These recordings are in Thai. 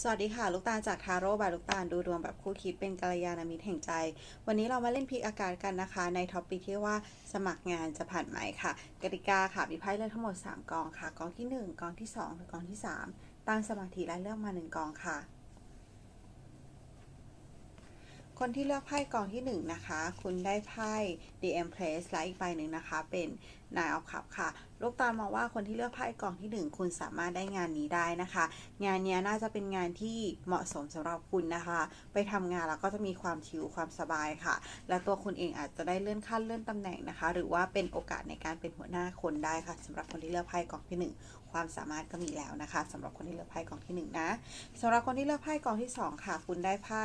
สวัสดีค่ะ ลูกตาลจากทาโร่บายลูกตาลดูดวงแบบคู่คิดเป็นกัลยาณมิตรแห่งใจ วันนี้เรามาเล่นพลิกอากาศกันนะคะ ในท็อปปิกที่ว่าสมัครงานจะผ่านไหมค่ะกติกาค่ะมีไพ่เลือกทั้งหมด 3 กองค่ะ กองที่ 1 กองที่2หรือกองที่ 3 ตั้งสมาธิและเลือกมา 1 กองค่ะ คนที่เลือกไพ่กองที่ 1 นะคะ คุณได้ไพ่ The Empress และอีกใบหนึ่งนะคะ เป็น Nine of Cups ค่ะลูกตาลมองว่าคนที่เลือกไพ่กองที่ 1 คุณสามารถได้งานนี้ได้นะคะ งานนี้น่าจะเป็นงานที่เหมาะสมสำหรับคุณนะคะ ไปทำงานแล้วก็จะมีความชิลความสบายค่ะ และตัวคุณเองอาจจะได้เลื่อนขั้นเลื่อนตำแหน่งนะคะ หรือว่าเป็นโอกาสในการเป็นหัวหน้าคนได้ค่ะสำหรับคนที่เลือกไพ่กองที่ 1 ความสามารถก็มีแล้วนะคะสำหรับคนที่เลือกไพ่กองที่ 1 นะสำหรับคนที่เลือกไพ่กองที่ 2 ค่ะ คุณได้ไพ่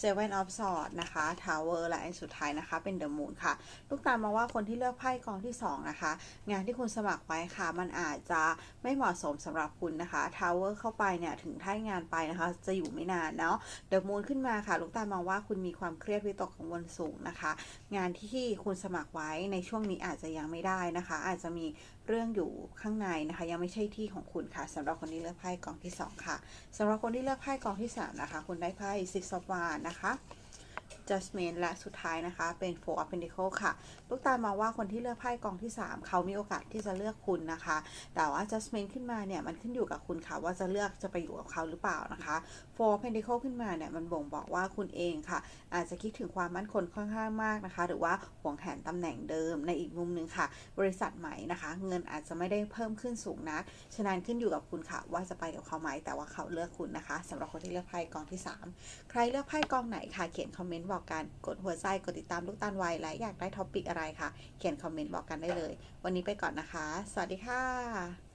Seven of Swords นะคะ Tower และอันสุดท้ายนะคะ เป็น The Moon ค่ะ ลูกตาลมองว่าคนที่เลือกไพ่กองที่2นะคะ งานที่คุณสมัครไว้ค่ะ มันอาจจะไม่เหมาะสมสำหรับคุณนะคะ Tower เข้าไปเนี่ยถึงท้ายงานไปนะคะ จะอยู่ไม่นานเนาะ The Moon ขึ้นมาค่ะ ลูกตาลมองว่าคุณมีความเครียดวิตกกังวลสูงนะคะ งานที่คุณสมัครไว้ในช่วงนี้อาจจะยังไม่ได้นะคะ อาจจะมีเรื่องอยู่ข้างในนะคะ ยังไม่ใช่ที่ของคุณค่ะสำหรับคนที่เลือกไพ่กองที่ 2 ค่ะสำหรับคนที่เลือกไพ่กองที่3นะคะคุณได้ไพ่ Six of Wands นะคะ Judgment และสุดท้ายนะคะ เป็น Four of Pentacles ค่ะ ลูกตามองว่าคนที่เลือกไพ่กองที่ 3 เขามีโอกาสที่จะเลือกคุณนะคะ แต่ว่า Judgment ขึ้นมาเนี่ย มันขึ้นอยู่กับคุณค่ะ ว่าจะเลือกจะไปอยู่กับเขาหรือเปล่านะคะ Four of Pentacles ขึ้นมาเนี่ย มันบ่งบอกว่าคุณเองค่ะ อาจจะคิดถึงความมั่นคงค่อนข้างมากนะคะ หรือว่าหวงแหนตำแหน่งเดิมในอีกมุมหนึ่งค่ะ บริษัทใหม่นะคะ เงินอาจจะไม่ได้เพิ่มขึ้นสูงนัก ฉะนั้นขึ้นอยู่กับคุณค่ะ ว่าจะไปกับเขาไหมแต่ว่าเขาเลือกคุณนะคะสำหรับคนที่เลือกไพ่กองที่ 3 ใครเลือกไพ่กองไหนค่ะเขียนคอมเมนต์บอกกัน กดหัวใจ กดติดตามลูกตาลไวและอยากได้ท็อปิกอะไรค่ะเขียนคอมเมนต์บอกกันได้เลย วันนี้ไปก่อนนะคะ สวัสดีค่ะ